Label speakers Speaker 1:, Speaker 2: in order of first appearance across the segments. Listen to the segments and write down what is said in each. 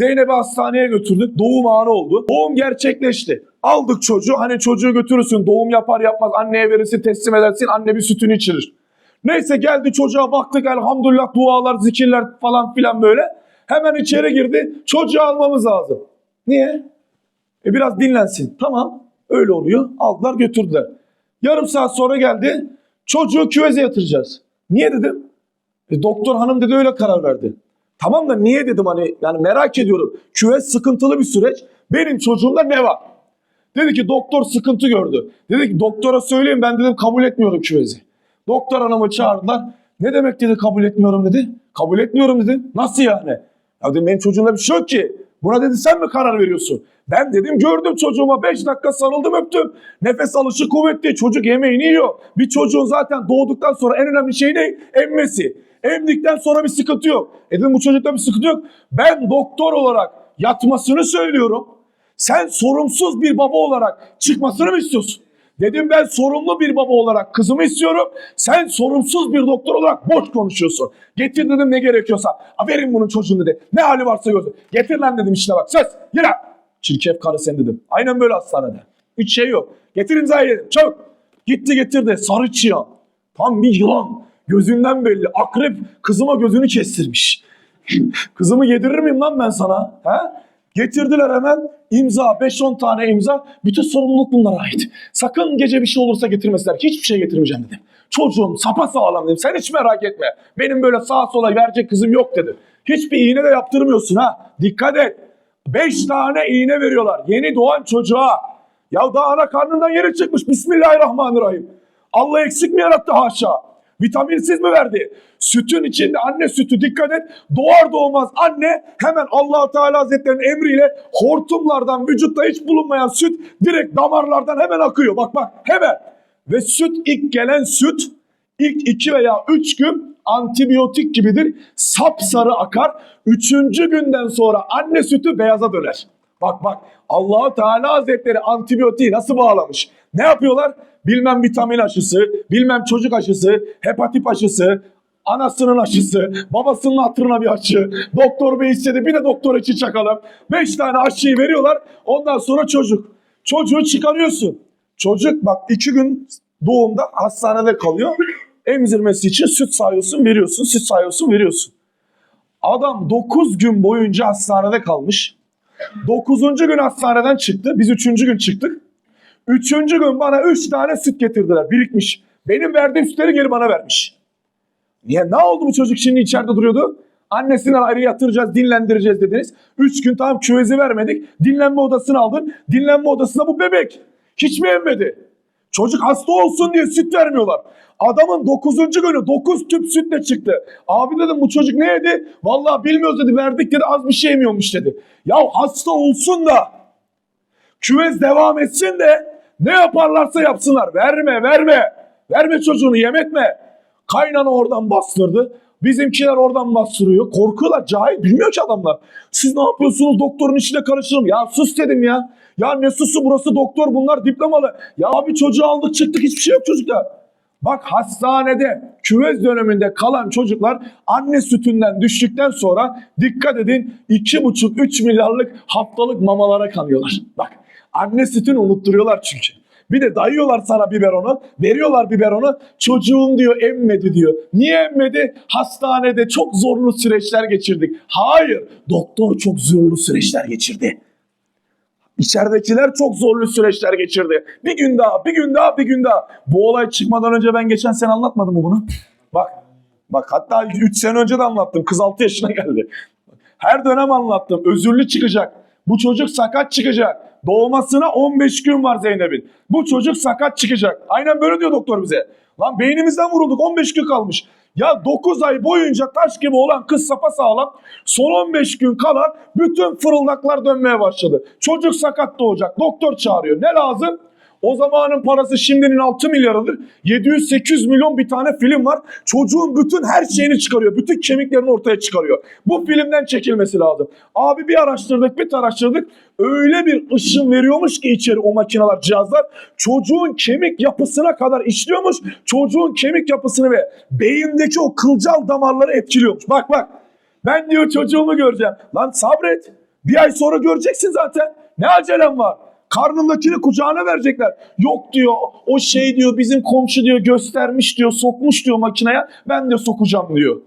Speaker 1: Zeynep'i hastaneye götürdük. Doğum anı oldu. Doğum gerçekleşti. Aldık çocuğu. Hani çocuğu götürürsün. Doğum yapar yapmaz anneye verirsin teslim edersin. Anne bir sütünü içirir. Neyse geldi çocuğa baktık elhamdülillah dualar zikirler falan filan böyle. Hemen içeri girdi. Çocuğu almamız lazım. Niye? E biraz dinlensin. Tamam. Öyle oluyor. Aldılar götürdüler. Yarım saat sonra geldi. Çocuğu küveze yatıracağız. Niye dedim? E, doktor hanım dedi öyle karar verdi. Tamam da niye dedim hani yani merak ediyorum. Küvez sıkıntılı bir süreç. Benim çocuğumda ne var? Dedi ki doktor sıkıntı gördü. Dedi ki doktora söyleyeyim ben dedim kabul etmiyorum küvezi. Doktor hanımı çağırdılar. Ne demek dedi kabul etmiyorum dedi. Kabul etmiyorum dedim. Nasıl yani? Ya dedim benim çocuğumda bir şey yok ki. Buna dedi sen mi karar veriyorsun? Ben dedim gördüm çocuğuma 5 dakika sarıldım öptüm. Nefes alışı kuvvetli. Çocuk yemeğini yiyor. Bir çocuğun zaten doğduktan sonra en önemli şey ne? Emmesi. Emdikten sonra bir sıkıntı yok. E dedim bu çocukta bir sıkıntı yok. Ben doktor olarak yatmasını söylüyorum. Sen sorumsuz bir baba olarak çıkmasını mı istiyorsun? Dedim ben sorumlu bir baba olarak kızımı istiyorum. Sen sorumsuz bir doktor olarak boş konuşuyorsun. Getir dedim ne gerekiyorsa. Verin bunun çocuğunu dedi. Ne hali varsa görsün. Getir lan dedim işte bak. Söz yürü. Çirkef karı sen dedim. Aynen böyle hastanede. Hiç şey yok. Getir imzayı dedim. Çabuk. Gitti getirdi. Sarı çıyan. Tam bir yılan. Gözünden belli. Akrep kızıma gözünü kestirmiş. Kızımı yedirir miyim lan ben sana? Ha? Getirdiler hemen imza 5-10 tane imza. Bütün sorumluluk bunlara ait. Sakın gece bir şey olursa getirmesinler. Hiçbir şey getirmeyeceğim dedim. Çocuğum sapa sağlam dedim. Sen hiç merak etme. Benim böyle sağa sola verecek kızım yok dedim. Hiçbir iğne de yaptırmıyorsun ha. Dikkat et. 5 tane iğne veriyorlar. Yeni doğan çocuğa. Ya daha ana karnından yeni çıkmış. Bismillahirrahmanirrahim. Allah eksik mi yarattı haşa? Vitaminsiz mi verdi? Sütün içinde anne sütü dikkat et. Doğar doğmaz anne hemen allah Teala Hazretleri'nin emriyle hortumlardan vücutta hiç bulunmayan süt direkt damarlardan hemen akıyor. Bak bak hemen. Ve süt ilk gelen süt ilk iki veya üç gün antibiyotik gibidir. Sapsarı akar. Üçüncü günden sonra anne sütü beyaza döner. Bak bak allah Teala Hazretleri antibiyotiği nasıl bağlamış? Ne yapıyorlar? Bilmem vitamin aşısı, bilmem çocuk aşısı, hepatit aşısı, anasının aşısı, babasının hatırına bir aşı, doktor bey istedi bir de doktor için çakalım. Beş tane aşıyı veriyorlar ondan sonra çocuk. Çocuğu çıkarıyorsun. Çocuk bak iki gün doğumda hastanede kalıyor. Emzirmesi için süt sayıyorsun veriyorsun, süt sayıyorsun veriyorsun. Adam 9 gün boyunca hastanede kalmış. 9. gün hastaneden çıktı. Biz 3. gün çıktık. Üçüncü gün bana üç tane süt getirdiler. Birikmiş. Benim verdiğim sütleri geri bana vermiş. Niye? Ne oldu bu çocuk şimdi içeride duruyordu? Annesinden ayrı yatıracağız, dinlendireceğiz dediniz. Üç gün tamam küvezi vermedik. Dinlenme odasını aldın. Dinlenme odasında bu bebek. Hiç mi emmedi? Çocuk hasta olsun diye süt vermiyorlar. Adamın dokuzuncu günü dokuz tüp sütle çıktı. Abi dedim bu çocuk ne yedi? Vallahi bilmiyoruz dedi. Verdik dedi az bir şey yemiyormuş dedi. Ya hasta olsun da küvez devam etsin de ne yaparlarsa yapsınlar. Verme verme. Verme çocuğunu yem etme. Kaynana oradan bastırdı. Bizimkiler oradan bastırıyor. Korkuyorlar. Cahil. Bilmiyor ki adamlar. Siz ne yapıyorsunuz? Doktorun içine karışırım. Ya sus dedim ya. Ya ne susu burası doktor bunlar diplomalı. Ya abi çocuğu aldık çıktık hiçbir şey yok çocukta. Bak hastanede küvez döneminde kalan çocuklar anne sütünden düştükten sonra dikkat edin 2,5-3 milyarlık haftalık mamalara kanıyorlar. Bak anne sütünü unutturuyorlar çünkü. Bir de dayıyorlar sana biberonu, veriyorlar biberonu. Çocuğum diyor emmedi diyor. Niye emmedi? Hastanede çok zorlu süreçler geçirdik. Hayır, doktor çok zorlu süreçler geçirdi. İçeridekiler çok zorlu süreçler geçirdi. Bir gün daha, bir gün daha, bir gün daha. Bu olay çıkmadan önce ben geçen sene anlatmadım mı bunu? Bak, bak hatta 3 sene önce de anlattım. Kız 6 yaşına geldi. Her dönem anlattım. Özürlü çıkacak. Bu çocuk sakat çıkacak. Doğmasına 15 gün var Zeynep'in. Bu çocuk sakat çıkacak. Aynen böyle diyor doktor bize. Lan beynimizden vurulduk 15 gün kalmış. Ya 9 ay boyunca taş gibi olan kız sapa sağlam. Son 15 gün kala bütün fırıldaklar dönmeye başladı. Çocuk sakat doğacak. Doktor çağırıyor. Ne lazım? O zamanın parası şimdinin 6 milyarıdır. 700-800 milyon bir tane film var. Çocuğun bütün her şeyini çıkarıyor. Bütün kemiklerini ortaya çıkarıyor. Bu filmden çekilmesi lazım. Abi bir araştırdık bir araştırdık. Öyle bir ışın veriyormuş ki içeri o makineler cihazlar. Çocuğun kemik yapısına kadar işliyormuş. Çocuğun kemik yapısını ve beyindeki o kılcal damarları etkiliyormuş. Bak bak. Ben diyor çocuğumu göreceğim. Lan sabret. Bir ay sonra göreceksin zaten. Ne acelem var? Karnındakini kucağına verecekler. Yok diyor o şey diyor bizim komşu diyor göstermiş diyor sokmuş diyor makineye ben de sokacağım diyor.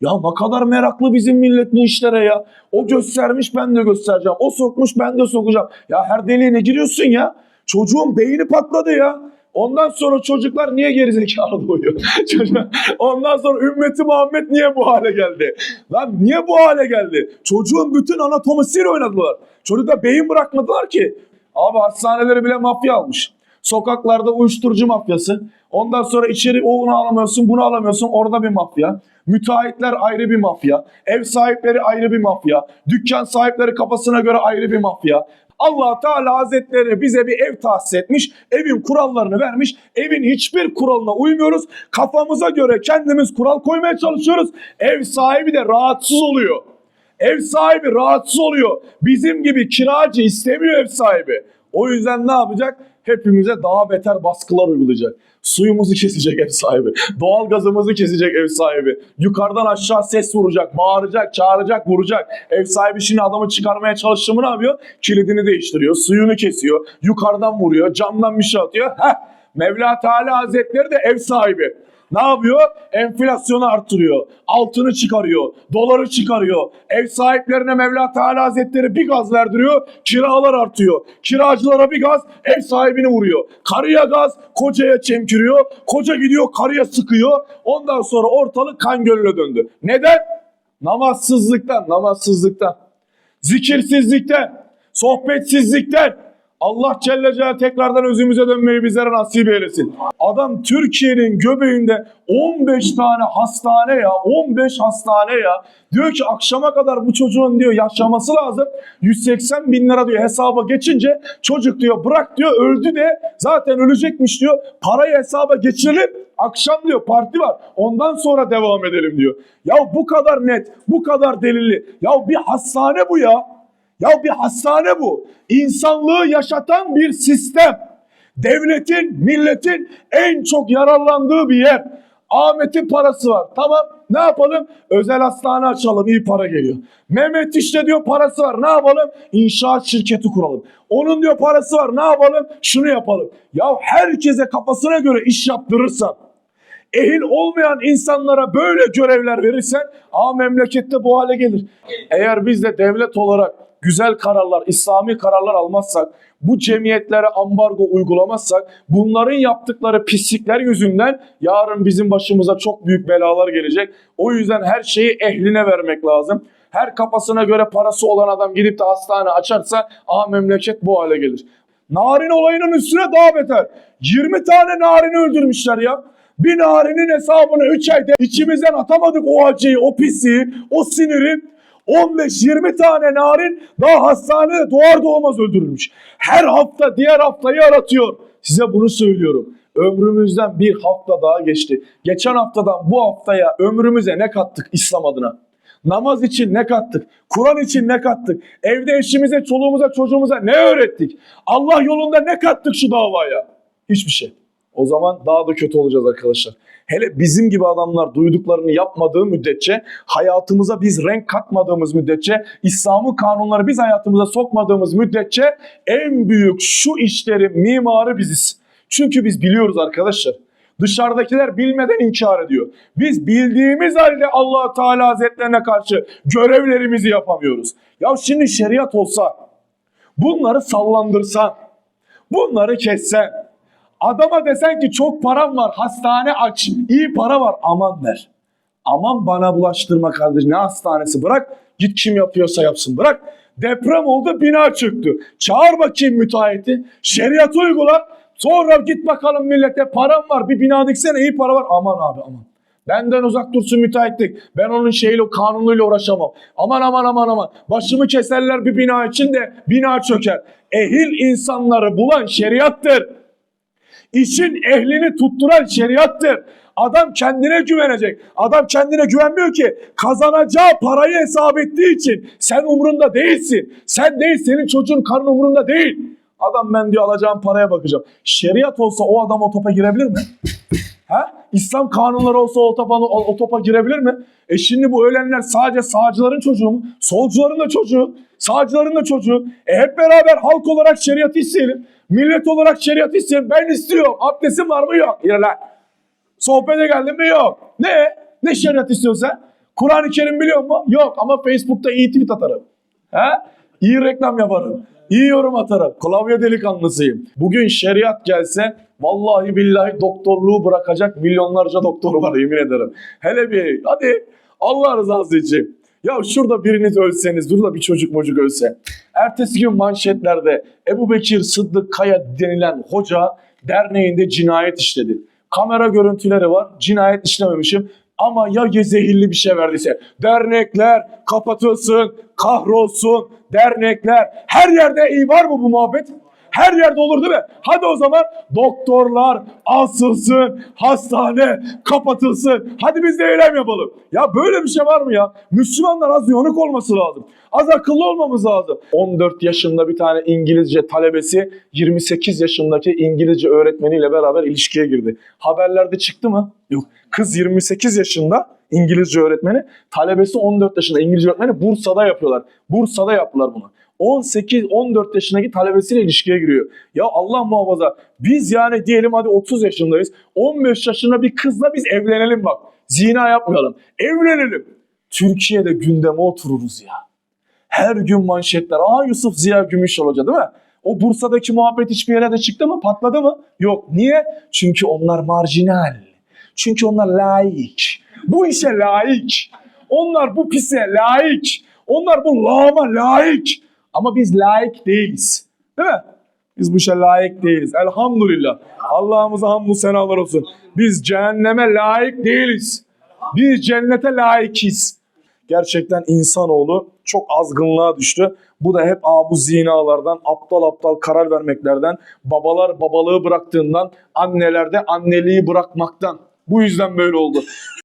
Speaker 1: Ya ne kadar meraklı bizim millet bu işlere ya. O göstermiş ben de göstereceğim. O sokmuş ben de sokacağım. Ya her deliğine giriyorsun ya. Çocuğun beyni patladı ya. Ondan sonra çocuklar niye gerizekalı doğuyor? Ondan sonra ümmeti Muhammed niye bu hale geldi? Lan niye bu hale geldi? Çocuğun bütün anatomisiyle oynadılar. Çocukta beyin bırakmadılar ki. Abi hastaneleri bile mafya almış. Sokaklarda uyuşturucu mafyası. Ondan sonra içeri onu alamıyorsun, bunu alamıyorsun. Orada bir mafya. Müteahhitler ayrı bir mafya. Ev sahipleri ayrı bir mafya. Dükkan sahipleri kafasına göre ayrı bir mafya. allah Teala Hazretleri bize bir ev tahsis etmiş. Evin kurallarını vermiş. Evin hiçbir kuralına uymuyoruz. Kafamıza göre kendimiz kural koymaya çalışıyoruz. Ev sahibi de rahatsız oluyor. Ev sahibi rahatsız oluyor. Bizim gibi kiracı istemiyor ev sahibi. O yüzden ne yapacak? Hepimize daha beter baskılar uygulayacak. Suyumuzu kesecek ev sahibi. Doğalgazımızı kesecek ev sahibi. Yukarıdan aşağı ses vuracak, bağıracak, çağıracak, vuracak. Ev sahibi şimdi adamı çıkarmaya çalıştı mı ne yapıyor? Kilidini değiştiriyor, suyunu kesiyor, yukarıdan vuruyor, camdan bir şey atıyor. Heh, Mevla Teala Hazretleri de ev sahibi. Ne yapıyor? Enflasyonu artırıyor. Altını çıkarıyor. Doları çıkarıyor. Ev sahiplerine Mevla Teala Hazretleri bir gaz verdiriyor. Kiralar artıyor. Kiracılara bir gaz ev sahibini vuruyor. Karıya gaz kocaya çemkiriyor. Koca gidiyor karıya sıkıyor. Ondan sonra ortalık kan gölüne döndü. Neden? Namazsızlıktan, namazsızlıktan. Zikirsizlikten, sohbetsizlikten. Allah Celle Celaluhu tekrardan özümüze dönmeyi bizlere nasip eylesin. Adam Türkiye'nin göbeğinde 15 tane hastane ya 15 hastane ya. Diyor ki akşama kadar bu çocuğun diyor yaşaması lazım. 180 bin lira diyor hesaba geçince çocuk diyor bırak diyor öldü de zaten ölecekmiş diyor. Parayı hesaba geçirelim akşam diyor parti var ondan sonra devam edelim diyor. Ya bu kadar net bu kadar delilli. Ya bir hastane bu ya. Ya bir hastane bu. İnsanlığı yaşatan bir sistem. Devletin, milletin en çok yararlandığı bir yer. Ahmet'in parası var. Tamam ne yapalım? Özel hastane açalım iyi para geliyor. Mehmet işte diyor parası var. Ne yapalım? İnşaat şirketi kuralım. Onun diyor parası var. Ne yapalım? Şunu yapalım. Ya herkese kafasına göre iş yaptırırsan ehil olmayan insanlara böyle görevler verirsen a memlekette bu hale gelir. Eğer biz de devlet olarak güzel kararlar, İslami kararlar almazsak, bu cemiyetlere ambargo uygulamazsak, bunların yaptıkları pislikler yüzünden yarın bizim başımıza çok büyük belalar gelecek. O yüzden her şeyi ehline vermek lazım. Her kafasına göre parası olan adam gidip de hastane açarsa a memleket bu hale gelir. Narin olayının üstüne daha beter. 20 tane narini öldürmüşler ya. Bir narinin hesabını 3 ayda içimizden atamadık o acıyı, o pisliği, o siniri. 15-20 tane narin daha hastanede doğar doğmaz öldürülmüş. Her hafta diğer haftayı aratıyor. Size bunu söylüyorum. Ömrümüzden bir hafta daha geçti. Geçen haftadan bu haftaya ömrümüze ne kattık İslam adına? Namaz için ne kattık? Kur'an için ne kattık? Evde eşimize, çoluğumuza, çocuğumuza ne öğrettik? Allah yolunda ne kattık şu davaya? Hiçbir şey. O zaman daha da kötü olacağız arkadaşlar. Hele bizim gibi adamlar duyduklarını yapmadığı müddetçe, hayatımıza biz renk katmadığımız müddetçe, İslam'ın kanunları biz hayatımıza sokmadığımız müddetçe en büyük şu işlerin mimarı biziz. Çünkü biz biliyoruz arkadaşlar. Dışarıdakiler bilmeden inkar ediyor. Biz bildiğimiz halde allah Teala Hazretlerine karşı görevlerimizi yapamıyoruz. Ya şimdi şeriat olsa, bunları sallandırsan, bunları kessen, adama desen ki çok param var, hastane aç, iyi para var, aman der. Aman bana bulaştırma kardeş, ne hastanesi bırak, git kim yapıyorsa yapsın bırak. Deprem oldu, bina çöktü. Çağır bakayım müteahhiti, şeriatı uygula, sonra git bakalım millete param var, bir bina diksene iyi para var. Aman abi aman. Benden uzak dursun müteahhitlik. Ben onun şeyle, kanunuyla uğraşamam. Aman aman aman aman. Başımı keserler bir bina için de bina çöker. Ehil insanları bulan şeriattır. İşin ehlini tutturan şeriattır. Adam kendine güvenecek. Adam kendine güvenmiyor ki kazanacağı parayı hesap ettiği için sen umrunda değilsin. Sen değil senin çocuğun karın umrunda değil. Adam ben diyor alacağım paraya bakacağım. Şeriat olsa o adam o topa girebilir mi? Ha? İslam kanunları olsa o topa, o, topa girebilir mi? E şimdi bu ölenler sadece sağcıların çocuğu mu? Solcuların da çocuğu. Sağcıların da çocuğu. E hep beraber halk olarak şeriatı isteyelim. Millet olarak şeriatı isteyelim. Ben istiyorum. Abdestim var mı? Yok. Yine lan. Sohbete geldim mi? Yok. Ne? Ne şeriat istiyorsun sen? Kur'an-ı Kerim biliyor mu? Yok ama Facebook'ta iyi tweet atarım. He? İyi reklam yaparım. İyi yorum atarım. Klavye delikanlısıyım. Bugün şeriat gelse vallahi billahi doktorluğu bırakacak milyonlarca doktor var yemin ederim. Hele bir hadi Allah rızası için. Ya şurada biriniz ölseniz, şurada bir çocuk mocuk ölse. Ertesi gün manşetlerde Ebu Bekir Sıddık Kaya denilen hoca derneğinde cinayet işledi. Kamera görüntüleri var. Cinayet işlememişim. Ama ya zehirli bir şey verdiyse. Dernekler kapatılsın, kahrolsun. Dernekler. Her yerde iyi var mı bu muhabbet? Her yerde olur değil mi? Hadi o zaman doktorlar asılsın, hastane kapatılsın. Hadi biz de eylem yapalım. Ya böyle bir şey var mı ya? Müslümanlar az uyanık olması lazım. Az akıllı olmamız lazım. 14 yaşında bir tane İngilizce talebesi 28 yaşındaki İngilizce öğretmeniyle beraber ilişkiye girdi. Haberlerde çıktı mı? Yok. Kız 28 yaşında İngilizce öğretmeni, talebesi 14 yaşında İngilizce öğretmeni Bursa'da yapıyorlar. Bursa'da yaptılar bunu. 18-14 yaşındaki talebesiyle ilişkiye giriyor. Ya Allah muhafaza biz yani diyelim hadi 30 yaşındayız. 15 yaşında bir kızla biz evlenelim bak. Zina yapmayalım. Evlenelim. Türkiye'de gündeme otururuz ya. Her gün manşetler. Aa Yusuf Ziya Gümüşol Hoca değil mi? O Bursa'daki muhabbet hiçbir yere de çıktı mı? Patladı mı? Yok. Niye? Çünkü onlar marjinal. Çünkü onlar laik. Bu işe laik. Onlar bu pise laik. Onlar bu lağma laik. Ama biz laik değiliz. Değil mi? Biz bu işe layık değiliz. Elhamdülillah. Allah'ımıza hamdü senalar olsun. Biz cehenneme layık değiliz. Biz cennete layıkız. Gerçekten insanoğlu çok azgınlığa düştü. Bu da hep aa, bu zinalardan, aptal aptal karar vermeklerden, babalar babalığı bıraktığından, anneler de anneliği bırakmaktan. Bu yüzden böyle oldu.